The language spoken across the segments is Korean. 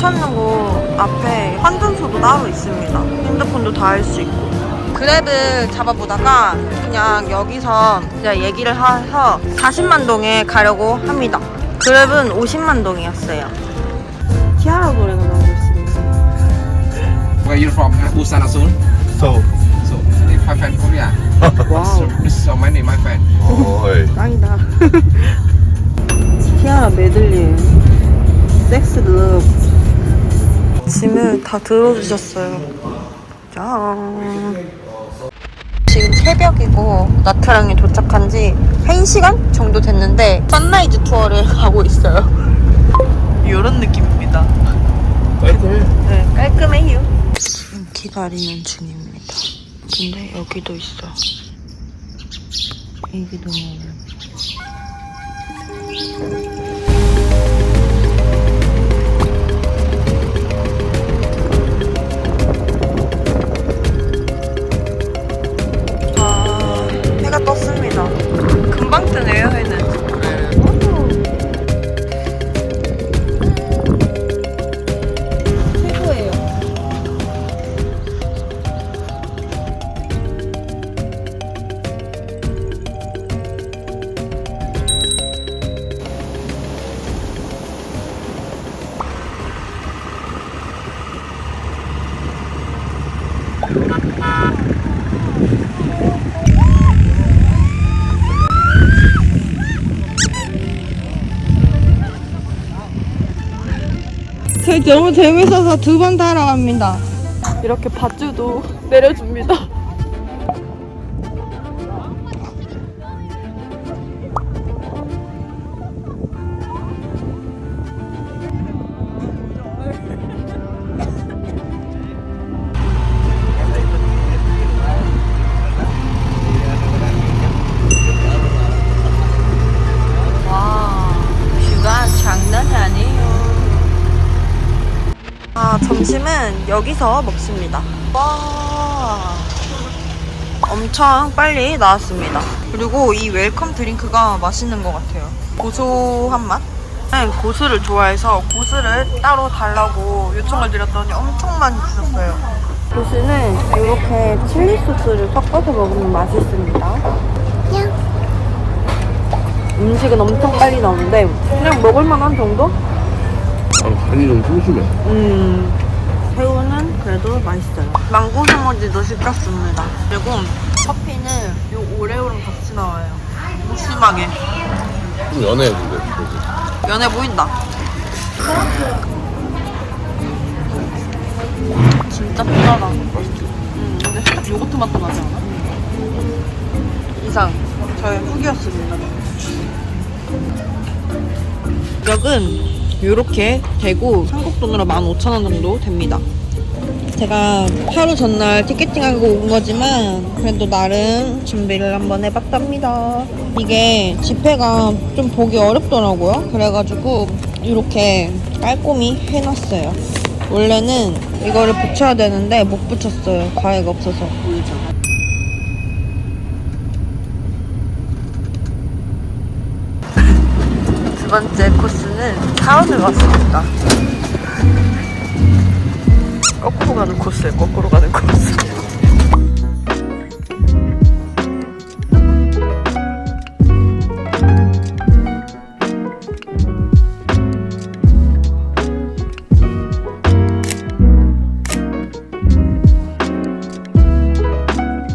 찾는 곳 앞에 환전소도 따로 있습니다 핸드폰도 다 할 수 있고 그랩을 잡아보다가 그냥 여기서 이제 얘기를 해서 40만 동에 가려고 합니다 그랩은 50만 동이었어요 티아라 노래가 나오고 있습니다 Where you from? Busan Seoul. So, So, they five fan Korea. 와우 this is so many my fan. 어이. 짱이다. 티아라 메들리, 섹스 르브. 짐을 다 들어주셨어요. 짠. 지금 새벽이고 나트랑에 도착한 지 1시간 정도 됐는데 선라이즈 투어를 가고 있어요. 이런 느낌입니다. 깔끔해. 네, 깔끔해요. 지금 기다리는 중입니다. 근데 여기도 있어. 여기도 많아. 아, 너무 재밌어서 두 번 타러 갑니다. 이렇게 밧줄도 내려줍니다. 여기서 먹습니다. 와. 엄청 빨리 나왔습니다. 그리고 이 웰컴 드링크가 맛있는 것 같아요. 고소한 맛? 네, 고수를 좋아해서 고수를 따로 달라고 요청을 드렸더니 엄청 많이 주셨어요. 고수는 이렇게 칠리 소스를 섞어서 먹으면 맛있습니다. 음식은 엄청 빨리 나오는데 그냥 먹을만한 정도? 아, 간이 좀 심심해. 음, 새우는 그래도 맛있어요. 망고 스무디도 시켰습니다. 그리고 커피는 요 오레오랑 같이 나와요. 무심하게. 좀 연해, 근데. 그지? 연해 보인다. 진짜 비싸다. 음, 근데 살짝 요거트 맛도 나지 않아? 이상 저의 후기였습니다. 가격은 이렇게 되고 한국 돈으로 15,000원 정도 됩니다. 제가 하루 전날 티켓팅하고 온 거지만 그래도 나름 준비를 한번 해봤답니다. 이게 지폐가 좀 보기 어렵더라고요. 그래가지고 이렇게 깔끔히 해놨어요. 원래는 이거를 붙여야 되는데 못 붙였어요. 가해가 없어서. 번째 코스는 타운을 왔습니다. 거꾸로 가는 코스에 거꾸로 가는 코스.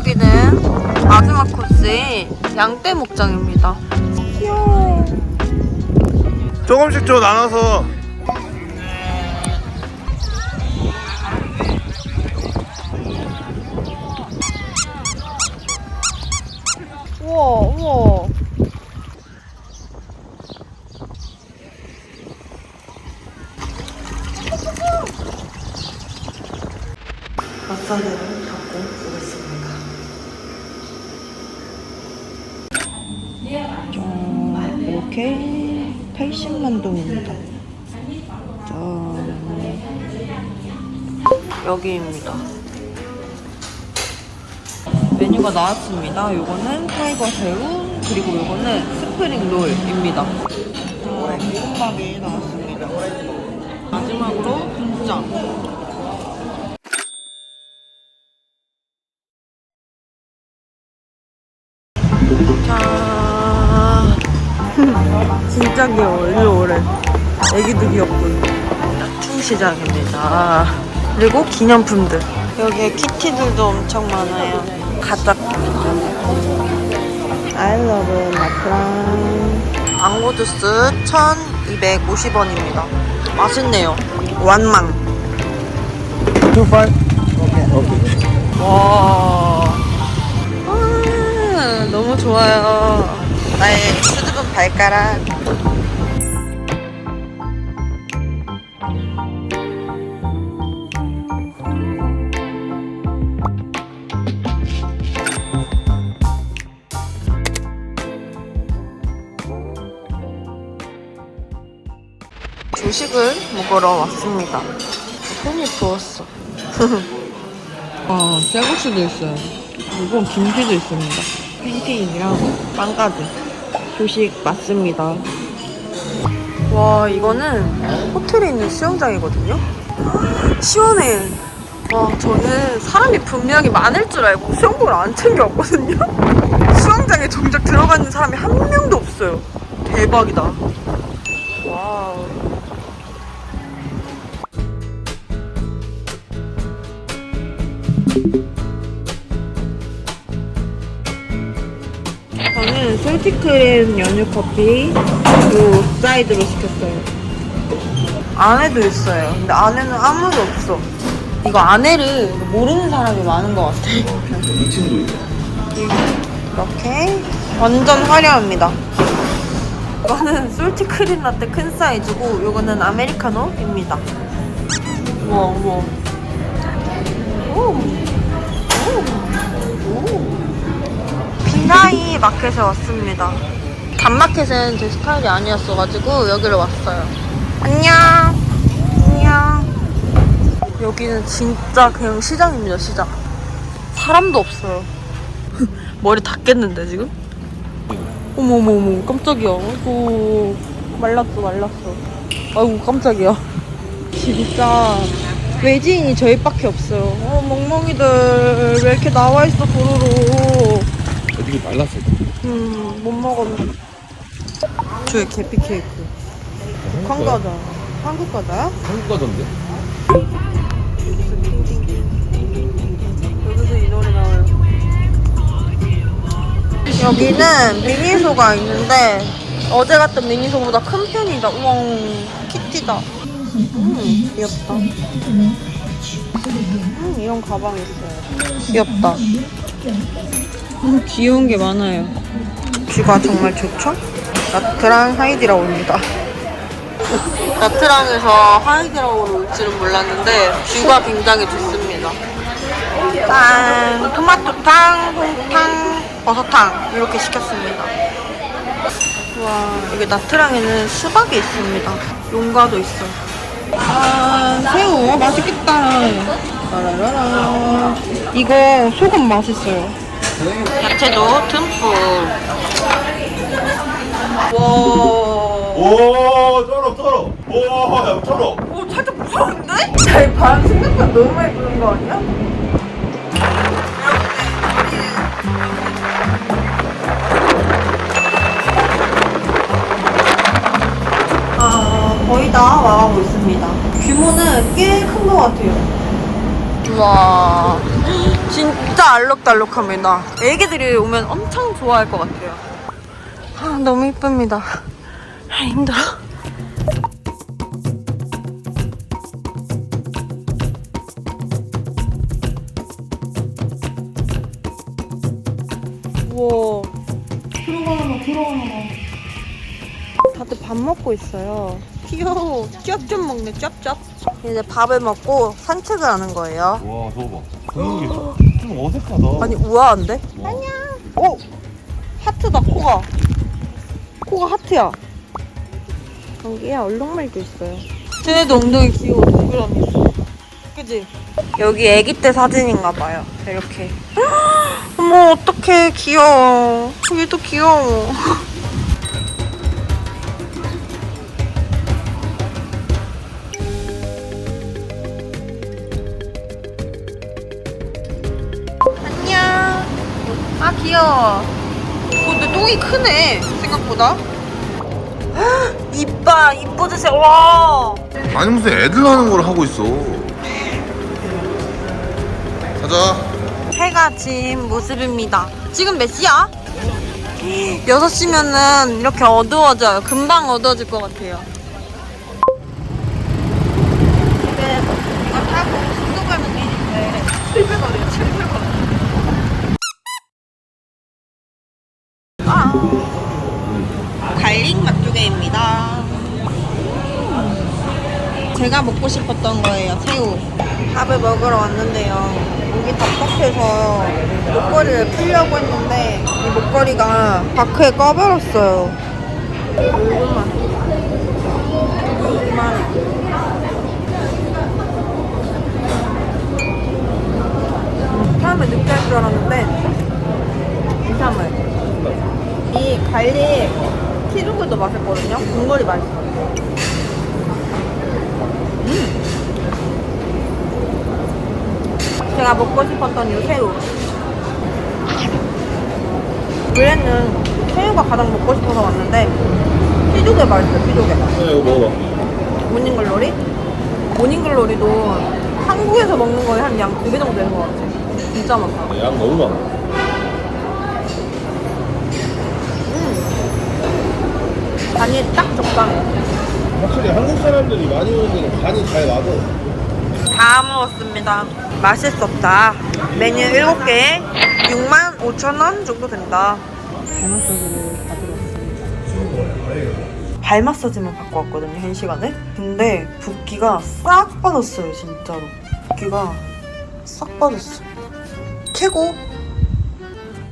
여기는 마지막 코스인 양떼 목장입니다. 귀여워. 조금씩 좀 나눠서. 우와, 우와. 마사지를 받고 오겠습니다. 짠, 이렇게 80만 동입니다. 짠. 여기입니다. 메뉴 메뉴가 나왔습니다. 요거는 타이거 새우, 그리고 요거는 스프링 롤입니다. 어, 볶음밥이 나왔습니다. 마지막으로 분짜. 자, 진짜 귀여워. 일로 오래. 애기도 귀엽군. 충시장입니다. 그리고 기념품들. 여기에 키티들도 엄청 많아요. 가짜. I love 마크랑. 망고 주스 1250원입니다. 맛있네요. 완망. 와. 아, 너무 좋아요. 발가락. 조식을 먹으러 왔습니다. 손이 부었어. 아, 쌀국수도 있어요. 그리고 김치도 있습니다. 팬케이크랑 빵까지. 조식 맞습니다. 와, 이거는 호텔에 있는 수영장이거든요? 시원해. 와, 저는 사람이 분명히 많을 줄 알고 수영복을 안 챙겨왔거든요? 수영장에 정작 들어가 있는 사람이 한 명도 없어요. 대박이다. 솔티크림 연유 커피 요 사이드로 시켰어요. 안에도 있어요. 근데 안에는 아무도 없어. 이거 안에를 모르는 사람이 많은 것 같아. 2층도 있네. 이렇게 완전 화려합니다. 이거는 솔티 크림 라떼 큰 사이즈고 이거는 아메리카노입니다. 우와 우와. 오. 오. 오. 빙하이 마켓에 왔습니다. 단마켓은 제 스타일이 아니었어가지고 여기를 왔어요. 안녕. 안녕. 여기는 진짜 그냥 시장입니다, 시장. 사람도 없어요. 머리 닿겠는데, 지금? 어머머머, 깜짝이야. 아이고, 말랐어, 말랐어. 아이고, 깜짝이야. 진짜 외지인이 저희밖에 없어요. 어, 멍멍이들 왜 이렇게 나와 있어, 도로로. 되게 말랐어. 음, 못 먹었는데. 저의 계피 케이크. 북한 과자. 한국 과자야? 한국 가던데? 여기서 이 노래 나와요. 여기는 미니소가 있는데 어제 갔던 미니소보다 큰 편이다. 우와, 키티다. 음, 귀엽다. 음, 이런 가방 있어요. 귀엽다. 음, 귀여운 게 많아요. 뷰가 정말 좋죠? 나트랑 하이디라오입니다. 나트랑에서 하이디라오로 올지는 몰랐는데 뷰가 굉장히 좋습니다. 짠! 토마토탕, 홍탕, 버섯탕 이렇게 시켰습니다. 와 이게 나트랑에는 수박이 있습니다. 용과도 있어. 아 새우 맛있겠다. 라라라라. 이거 소금 맛있어요. 야채도 듬뿍. 와. 오, 쩔어, 쩔어. 오, 야, 쩔어. 오 살짝 무서운데? 야, 이 바람 생각보다 너무 많이 부는 거 아니야? 아, 거의 다 와가고 있습니다. 규모는 꽤 큰 것 같아요. 우와, 진짜 알록달록합니다. 애기들이 오면 엄청 좋아할 것 같아요. 아, 너무 이쁩니다. 아, 힘들어. 우와. 들어가나 봐, 들어가나 봐. 다들 밥 먹고 있어요. 귀여워. 쩝쩝 먹네, 쩝쩝. 이제 밥을 먹고 산책을 하는 거예요. 와, 저거 봐. 그런 게 있어. 좀 어색하다. 아니, 우아한데? 와. 어? 하트다, 코가. 코가 하트야. 여기에 얼룩말도 있어요. 쟤네도 엉덩이 귀여워, 동그라미. 그지? 여기 아기 때 사진인가 봐요. 이렇게. 어머 어떡해 귀여워. 얘도 귀여워. 어, 근데 똥이 크네 생각보다. 이뻐 이뻐지세요. 와. 아니 무슨 애들 하는 걸 하고 있어 가자 해가 진 모습입니다. 지금 몇 시야? 6시면은 이렇게 어두워져요. 금방 어두워질 것 같아요. 지금 이거 타고 숙소 가는 길인데 700원이에요, 700원. 아, 갈릭 맛조개입니다. 제가 먹고 싶었던 거예요, 새우. 밥을 먹으러 왔는데요. 목이 답답해서 목걸이를 풀려고 했는데 이 목걸이가 바크에 꺼버렸어요. 얼굴만. 이만해. 처음에 느끼할 줄 알았는데 괜찮아요. 이 갈릭 키조개도 맛있거든요. 국물이 맛있어요. 제가 먹고 싶었던 이 새우. 원래는 새우가 가장 먹고 싶어서 왔는데 피조개 맛있어요, 피조개. 이거 먹어봐 모닝글로리? 모닝글로리도 한국에서 먹는 거에 한 양 두 배 정도 되는 것 같아. 진짜 많다. 양 너무 많아 간이 딱 적당해. 확실히 한국 사람들이 많이 오는 데는 간이 잘 맞아 다 먹었습니다. 맛있었다. 메뉴 7개 6만 5천 원 정도 된다. 발 마사지를 받으러 왔습니다. 발 마사지만 받고 왔거든요, 한 시간에. 근데 붓기가 싹 빠졌어요, 진짜로. 붓기가 싹 빠졌어. 최고!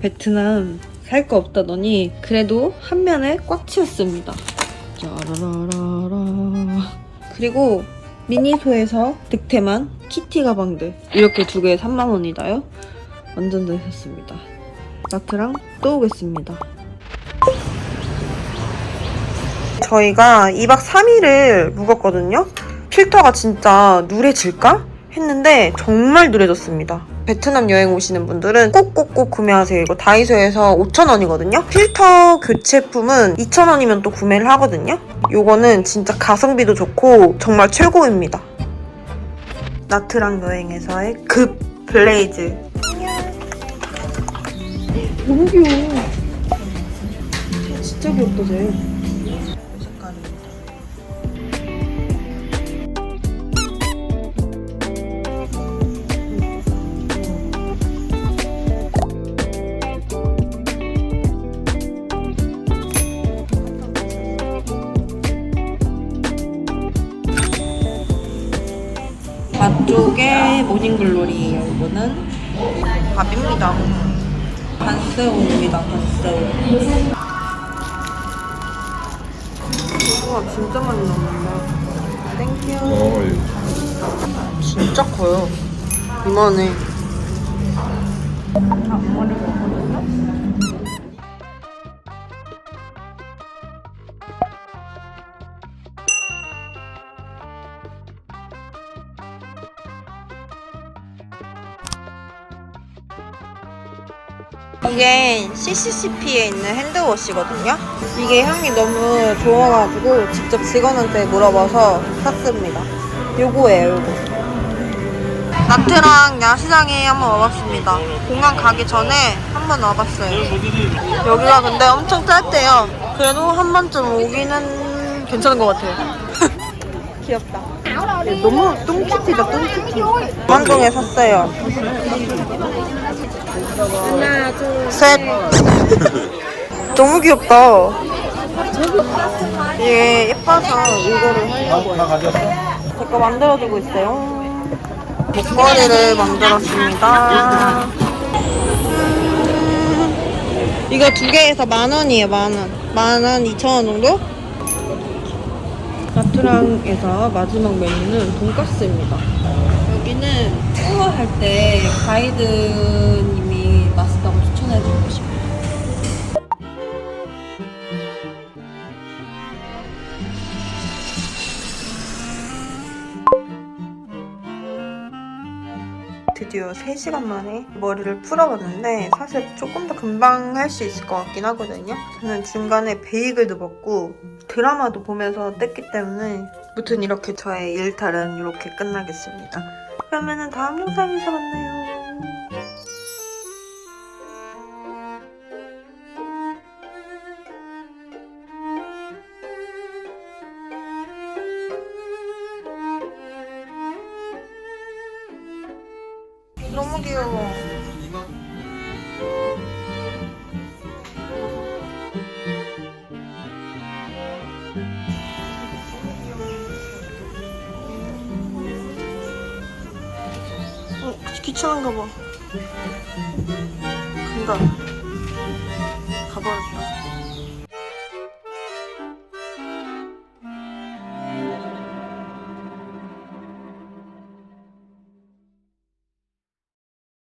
베트남 살 거 없다더니 그래도 한 면에 꽉 채웠습니다. 짜라라라라. 그리고 미니소에서 득템한 키티 가방들 이렇게 두 개에 3만 원이다요. 완전 잘 샀습니다. 나트랑 또 오겠습니다. 저희가 2박 3일을 묵었거든요. 필터가 진짜 누래질까? 했는데 정말 누래졌습니다. 베트남 여행 오시는 분들은 꼭꼭꼭 구매하세요. 이거 다이소에서 5,000원이거든요. 필터 교체품은 2,000원이면 또 구매를 하거든요. 요거는 진짜 가성비도 좋고 정말 최고입니다. 나트랑 여행에서의 급 블레이즈. 너무 귀여워. 진짜 귀엽다, 쟤. 모닝글로리예요. 이거는 밥입니다. 반새우입니다. 반새우. 우와 진짜 많이 넣었는데. 땡큐. 진짜 커요. 이만해. 앞머리 먹거든 이게 CCCP에 있는 핸드워시거든요. 이게 향이 너무 좋아가지고 직접 직원한테 물어봐서 샀습니다. 요거예요, 요거. 나트랑 야시장에 한번 와봤습니다. 공항 가기 전에 한번 와봤어요. 여기가 근데 엄청 짧대요. 그래도 한 번쯤 오기는 괜찮은 것 같아요. 귀엽다. 너무 똥키티다, 똥키티. 만동에 샀어요. 하나, 둘, 셋. 너무 귀엽다. 이게 예뻐서 이거를 하려고 다 가졌어? 제거 만들어주고 있어요. 목걸이를 만들었습니다. 음, 이거 두 개에서 만 원이에요, 만 원. 만 원, 이천 원 정도? 나트랑에서 마지막 메뉴는 돈까스입니다. 여기는 투어 할 때 가이드님이 추천해준 곳입니다. 드디어 3시간 만에 머리를 풀어봤는데 사실 조금 더 금방 할 수 있을 것 같긴 하거든요. 저는 중간에 베이글도 먹고 드라마도 보면서 뗐기 때문에 무튼 이렇게 저의 일탈은 이렇게 끝나겠습니다. 그러면 은 다음 영상에서 만나요. 너무 귀여워. 어, 귀찮은가 봐. 간다. 가버렸다.